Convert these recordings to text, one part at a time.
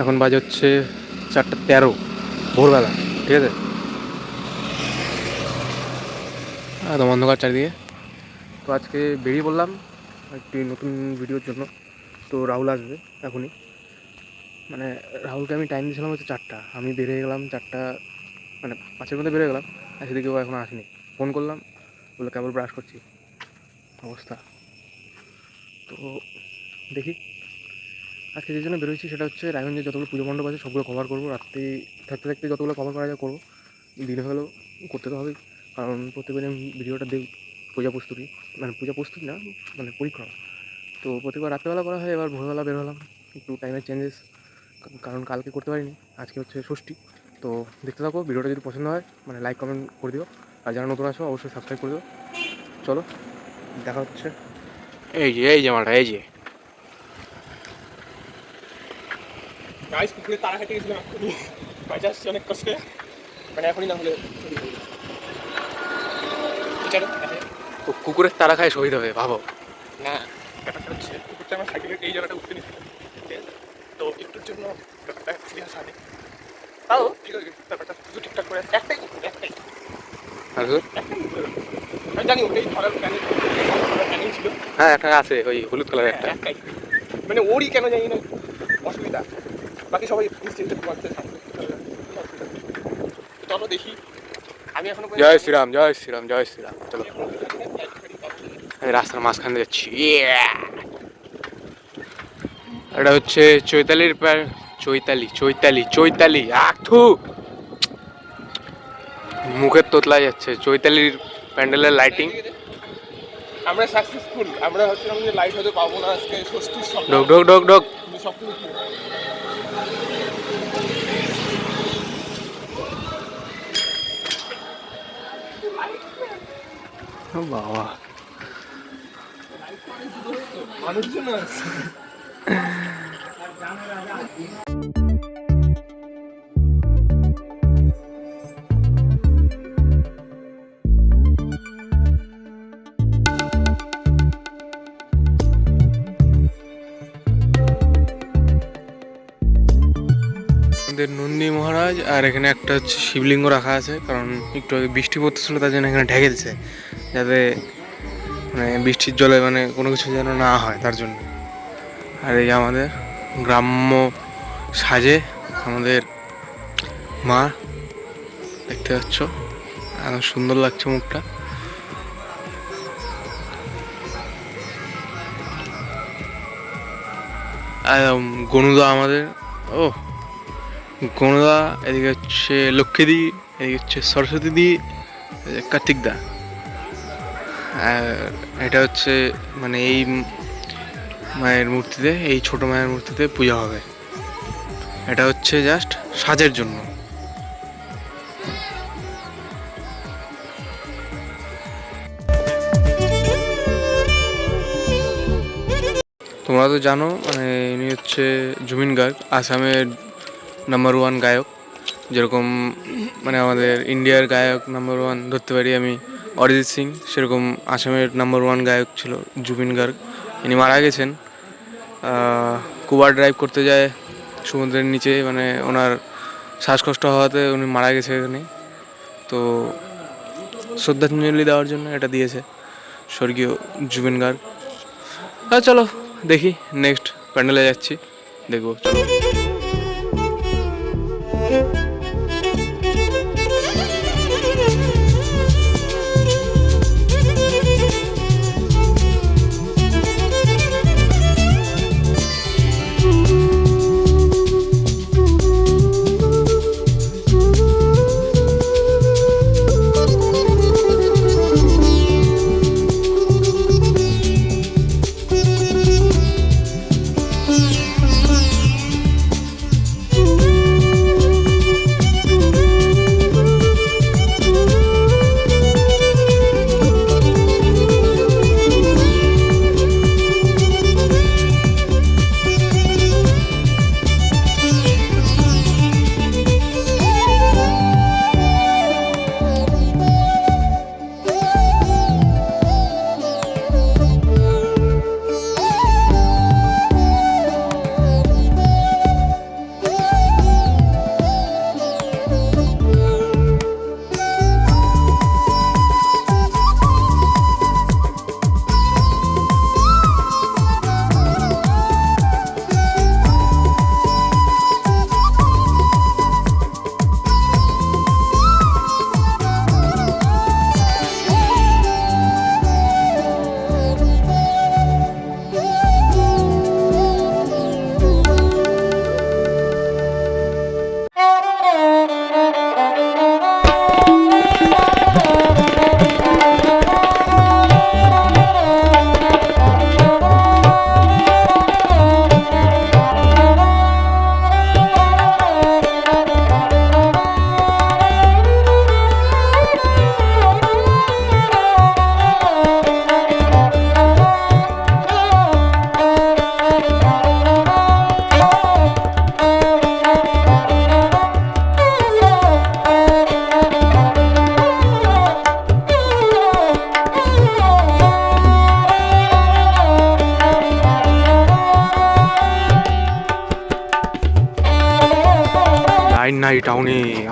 এখন বাজে হচ্ছে চারটা তেরো, ভোরবেলা, ঠিক আছে? একদম অন্ধকার চারিদিকে। তো আজকে বেরিয়ে পড়লাম একটি নতুন ভিডিওর জন্য। তো রাহুল আসবে এখনই। মানে রাহুলকে আমি টাইম দিয়েছিলাম হচ্ছে চারটা। আমি বেরিয়ে গেলাম চারটা মানে পাঁচের মধ্যে বেরিয়ে গেলাম। আর সেদিকে ও এখনও আসেনি। ফোন করলাম বলে কেবল ব্রাশ করছি অবস্থা। তো দেখি। আজকে যে জন্য বেরোচ্ছি সেটা হচ্ছে রায়গঞ্জে যতগুলো পুজো মণ্ডপ আছে সবগুলো কভার করব। রাত্রি থাকতে থাকতে যতগুলো কভার করা যায় করব। দিনে হলেও করতে তো হবেই। কারণ প্রত্যেকবার আমি ভিডিওটা দিই পূজা প্রস্তুতি। মানে পূজা প্রস্তুতি না মানে পরিক্রমা তো প্রত্যেকবার রাত্রেবেলা করা হয়, এবার ভোরবেলা বের হলাম। একটু টাইমের চেঞ্জেস কারণ কালকে করতে পারিনি, আজকে হচ্ছে ষষ্ঠী। তো দেখতে থাকো, ভিডিওটা যদি পছন্দ হয় মানে লাইক কমেন্ট করে দিও। আর যারা নতুন আসো অবশ্যই সাবস্ক্রাইব করে দিও। চলো, দেখা হচ্ছে। এই যে এই যে জামাটা এই যে। গাইস পুকুরে তারা হেঁটে গেছিলাম এক্ষুনি বাজে আসছে অনেক কষ্টে। মানে এখনই না হলে চলো দেখা কুকুরের তারা খায় শহীদ হবে ভাবো। না। ব্যাপারটা হচ্ছে কুকুরটা আমার সাইকেলের এই জায়গাটা উঠতে নিচ্ছে? তো একটুর জন্য ব্যাপারটা সিরিয়াস হয়নি তাও ঠিক আছে ব্যাপারটা শুধু ঠিকঠাক করে একটাই কুকুর একটাই। আর একটাই কুকুর। আমি জানি ওটাই ধরার প্ল্যানিং প্ল্যানিং ছিল। হ্যাঁ একটা আছে ওই হলুদ কালার একটা। হ্যাঁ, একটাই। মানে ওরই কেন জানি না। বাকি সবাই নিশ্চিন্তে চলো দেখি। আমি এখনও জয় শ্রীরাম জয় শ্রীরাম জয় শ্রীরাম। চলো। আমি রাস্তার মাঝখান দিয়ে যাচ্ছি এটা হচ্ছে চৈতালির প্যার চৈতালি চৈতালি চৈতালি। আথু মুখের তোতলা যাচ্ছে। চৈতালির প্যান্ডেলের লাইটিং আমরা সাকসেসফুল আমরা যে লাইট হয়তো পাবো না আজকে। ষষ্ঠীর ঢোক ঢোক ঢোক ঢোক। সব বাবা। নন্দী মহারাজ আর এখানে একটা হচ্ছে শিবলিঙ্গ রাখা আছে, কারণ একটু বৃষ্টি পড়তেছিল, তার জন্য এখানে ঢেকে দিচ্ছে যাতে মানে বৃষ্টির জলে মানে কোনো কিছু যেন না হয়, তার জন্য। আর এই আমাদের গ্রাম্য সাজে আমাদের মা দেখতে পাচ্ছ, এত সুন্দর লাগছে মুখটা। গনুদা আমাদের, ও, গনুদা, এদিকে হচ্ছে লক্ষ্মীদি, এদিকে হচ্ছে সরস্বতী দি কার্তিক দা। এটা হচ্ছে মানে এই মায়ের মূর্তিতে, এই ছোট মায়ের মূর্তিতে পূজা হবে। এটা হচ্ছে জাস্ট সাজের জন্য। তোমরা তো জানো মানে ইনি হচ্ছে জুবিন গার্গ, আসামের নাম্বার ওয়ান গায়ক। যেরকম মানে আমাদের ইন্ডিয়ার গায়ক নাম্বার ওয়ান ধরতে পারি আমি। অরিজিৎ সিং, সেরকম আসামের নাম্বার ওয়ান গায়ক ছিল জুবিন গার্গ। ইনি মারা গেছেন। কুবার ড্রাইভ করতে যায় সমুদ্রের নিচে মানে ওনার শ্বাসকষ্ট হওয়াতে উনি মারা গেছে এখানে। তো শ্রদ্ধাঞ্জলি দেওয়ার জন্য এটা দিয়েছে স্বর্গীয় জুবিন গার্গ। হ্যাঁ চলো দেখি নেক্সট প্যান্ডেলে যাচ্ছি, দেখব। চলো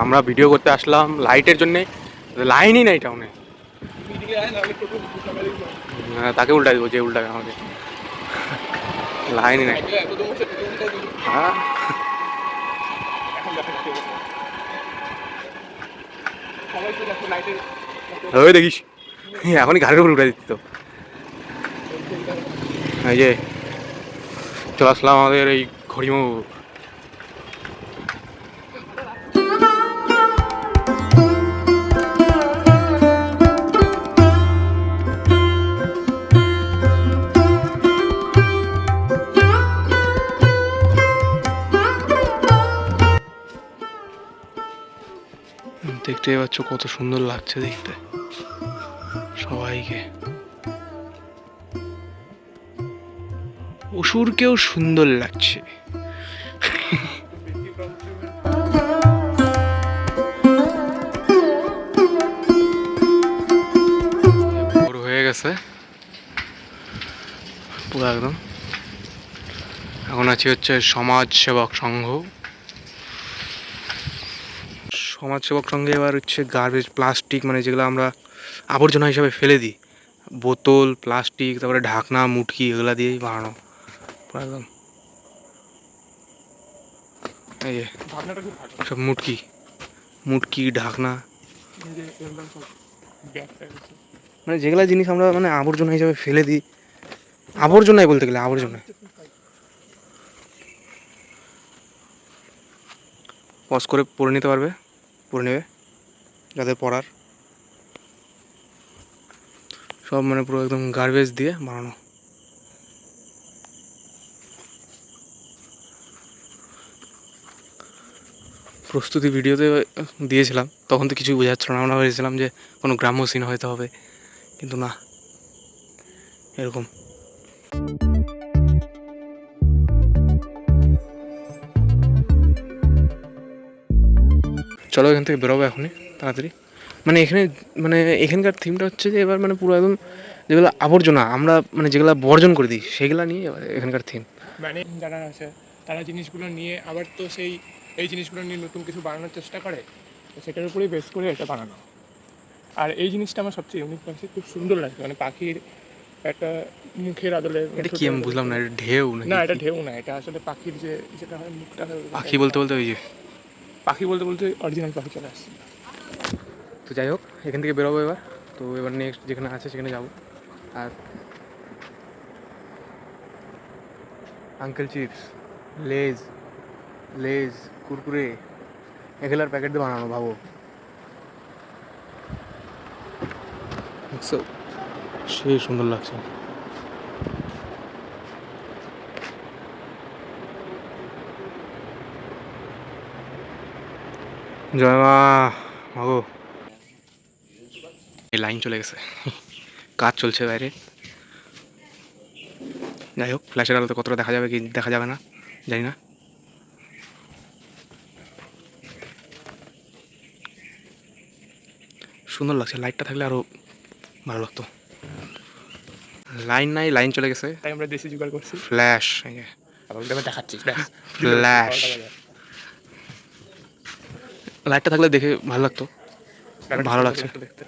আমরা ভিডিও করতে আসলাম লাইটের জন্যে লাইনই নাই টাউনে হ্যাঁ, তাকে উল্টা দিব যে উল্টাবে আমাকে। লাইনই নাই। হ্যাঁ। ওই দেখিস এখনই ঘাড়ের উপর উঠে দিচ্ছি তো। এই যে চলে আসলাম আমাদের এই ঘড়িমু দেখতে পাচ্ছ কত সুন্দর লাগছে দেখতে। সবাইকে। অসুরকেও সুন্দর লাগছে। হয়ে গেছে। পুরো একদম। এখন আছি হচ্ছে সমাজ সেবক সংঘ। সমাজসেবক সঙ্গে এবার হচ্ছে গার্বেজ প্লাস্টিক মানে যেগুলো আমরা আবর্জনা হিসাবে ফেলে দিই। বোতল প্লাস্টিক তারপরে ঢাকনা মুটকি এগুলো দিয়েই বানানো। একদম। এই যে সব মুটকি। মুটকি ঢাকনা। মানে যেগুলো জিনিস আমরা মানে আবর্জনা হিসাবে ফেলে দিই। আবর্জনাই বলতে গেলে আবর্জনায় পজ করে পড়ে নিতে পারবে। পড়ে নেবে যাদের পড়ার। সব মানে পুরো একদম গার্বেজ দিয়ে বানানো। প্রস্তুতি ভিডিওতে দিয়েছিলাম, তখন তো কিছুই বোঝাচ্ছিল না। আমরা ভেবেছিলাম যে কোনো গ্রাম্য সিন হয়তো হবে, কিন্তু না, এরকম। চলো এখান থেকে বেরোবো এখনই তাড়াতাড়ি। মানে এখানে মানে এখানকার থিমটা হচ্ছে যে এবার মানে পুরো একদম যেগুলো আবর্জনা আমরা মানে যেগুলো বর্জন করে দিই সেগুলো নিয়ে এবার এখানকার থিম মানে যারা আছে তারা জিনিসগুলো নিয়ে আবার তো সেই এই জিনিসগুলো নিয়ে নতুন কিছু বানানোর চেষ্টা করে তো সেটার উপরেই বেস করে এটা বানানো। আর এই জিনিসটা আমার সবচেয়ে ইউনিক লাগছে খুব সুন্দর লাগছে। মানে পাখির একটা মুখের আদলে এটা কি আমি বুঝলাম না এটা ঢেউ না এটা ঢেউ না এটা আসলে পাখির যে যেটা হয় মুখটা পাখি বলতে বলতে ওই যে পাখি বলতে বলতে অরিজিনাল পাখি চলে আসছে। তো যাই হোক এখান থেকে বেরোবো এবার। তো এবার নেক্সট যেখানে আছে সেখানে যাব। আর আঙ্কেল চিপস লেজ লেজ কুরকুরে এগুলার প্যাকেট দিয়ে বানানো ভাবো? সে সুন্দর লাগছে। জয় মা মাগো। এই লাইন চলে গেছে। কাজ চলছে বাইরে। যাই হোক ফ্ল্যাশের আলোতে কতটা দেখা যাবে কি দেখা যাবে না জানি না। সুন্দর লাগছে লাইটটা থাকলে আরও ভালো লাগতো। লাইন নাই লাইন চলে গেছে। তাই আমরা দেশি জোগাড় করছি। ফ্ল্যাশ দেখাচ্ছি ফ্ল্যাশ। লাইটটা থাকলে দেখে ভালো লাগতো। ভালো লাগছে। দেখতে।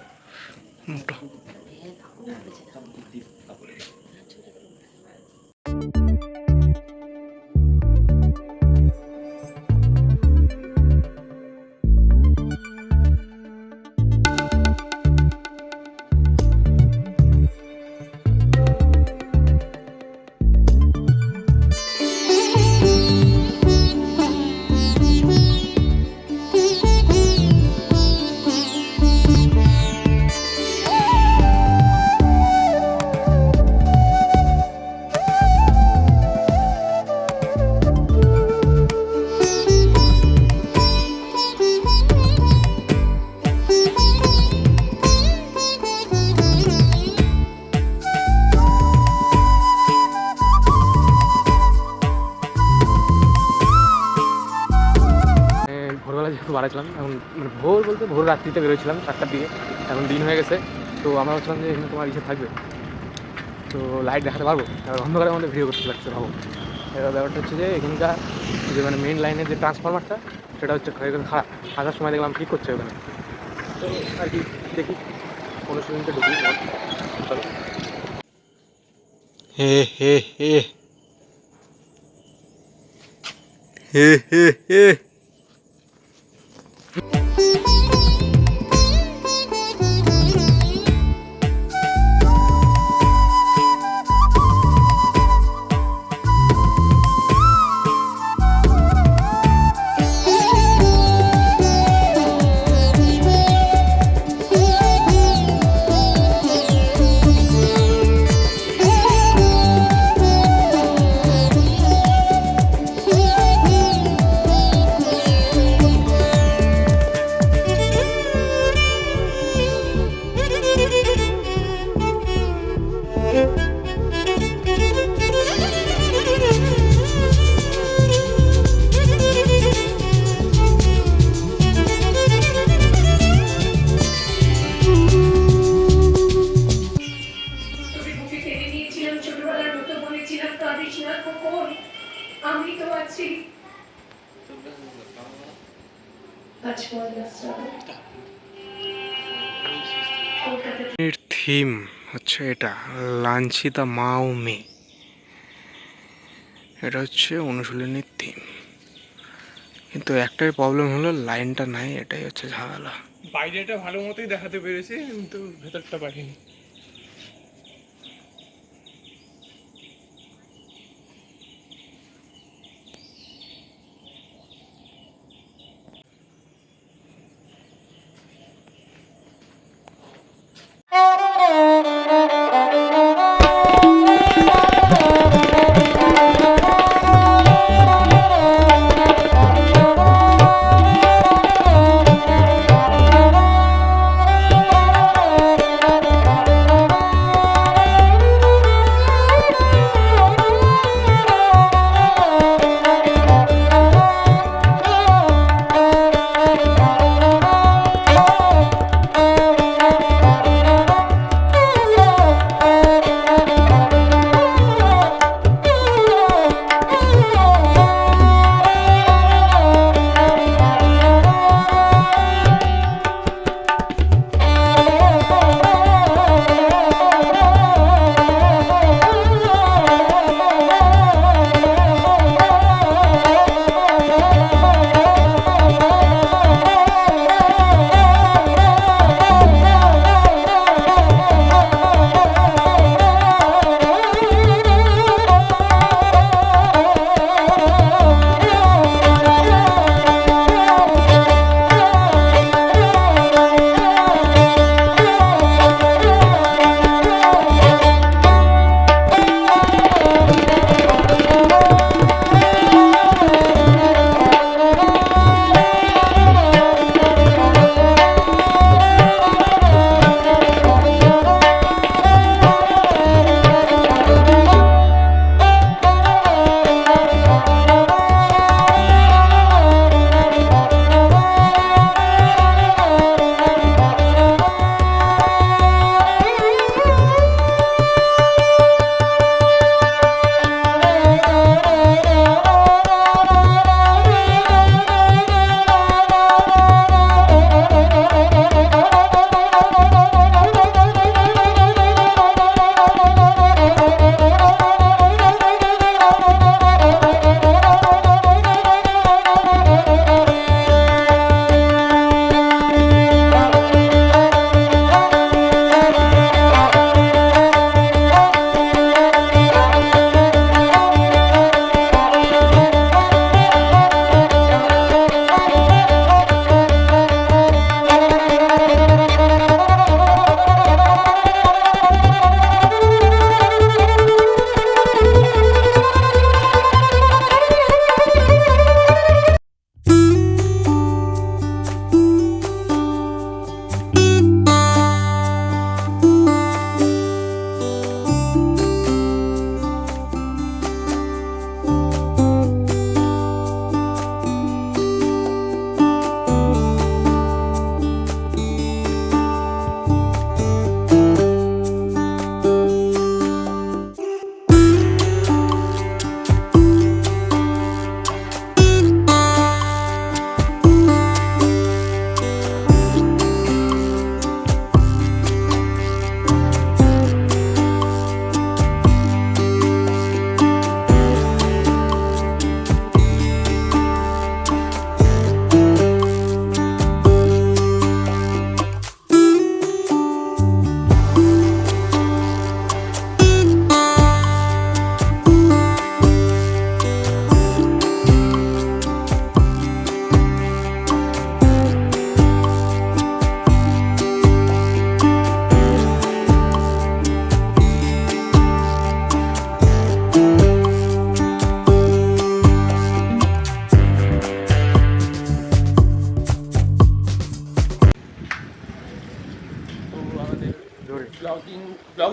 ভোর বলতে ভোর রাত্রিতে বেরোছিলাম চারটার দিকে। এখন দিন হয়ে গেছে। তো আমরা ভাবছিলাম যে এখানে তোমার ইসে থাকবে। তো লাইট দেখাতে পারব? এবার অন্ধকারের মধ্যে ভিডিও করতে লাগছে, ভাবো। এবার ব্যাপারটা হচ্ছে যে এখানকার যে মানে মেন লাইনের যে ট্রান্সফরমারটা সেটা হচ্ছে খারাপ। আসার সময় দেখলাম ঠিক করছে ওখানে। তো আর কি, দেখি। অনুশীলনটা ঢুকি। চলো হে হে হে। হে হে হে। থিম হচ্ছে এটা, লাঞ্ছিতা মাও মে এটা হচ্ছে অনুশীলনীর থিম কিন্তু একটাই প্রবলেম হলো লাইনটা নাই, এটাই হচ্ছে ঝামেলা। বাইরেটা ভালো মতোই দেখাতে পেরেছে, কিন্তু ভেতরটা পারিনি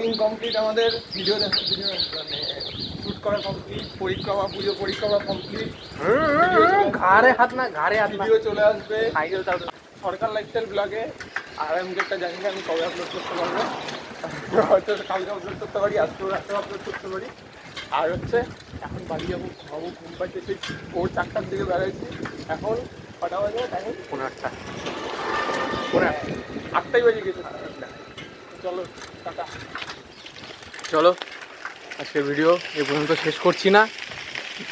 ব্লগিং কমপ্লিট আমাদের ভিডিও দেখা ভিডিও মানে শ্যুট করা কমপ্লিট পরিক্রমা পুজো পরিক্রমা কমপ্লিট ঘাড়ে হাত না ঘাড়ে হাত ভিডিও চলে আসবে। সাইকেল চালাতে সরকার লাইফস্টাইল ব্লগে আর আমি একটা জানি না আমি কবে আপলোড করতে পারব। হয়তো কালকে আপলোড করতে পারি আজকেও রাত্রে আপলোড করতে পারি। আর হচ্ছে এখন বাড়ি যাব খাব ঘুম পাইতে সেই ভোর চারটার দিকে বেড়াইছি। এখন কটা বাজে টাইম পনেরো আটটা। পরে আটটাই বাজে গেছে। চলো টাটা। চলো আজকের ভিডিও এ পর্যন্ত শেষ করছি না।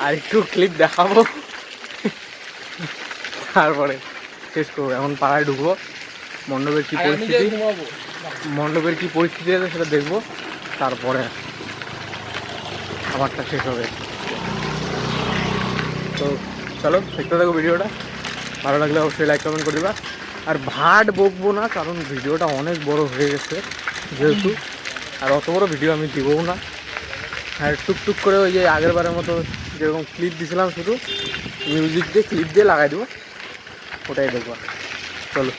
আর একটু ক্লিপ দেখাবো। তারপরে শেষ করব। এখন পাড়ায় ঢুকবো। মণ্ডপের কি পরিস্থিতি? মণ্ডপের কি পরিস্থিতি আছে সেটা দেখব। তারপরে আমারটা শেষ হবে। তো চলো দেখতে থাকো ভিডিওটা ভালো লাগলে অবশ্যই লাইক কমেন্ট করে দিবা। আর ভাট বকবো না কারণ ভিডিওটা অনেক বড় হয়ে গেছে যেহেতু। আর অত বড় ভিডিও আমি দিবও না। আর টুকটুক করে ওই যে আগের বারের মতো যেরকম ক্লিপ দিছিলাম শুধু মিউজিক দিয়ে ক্লিপ দিয়ে লাগাই দেবো। ওটাই দেখব। চলো।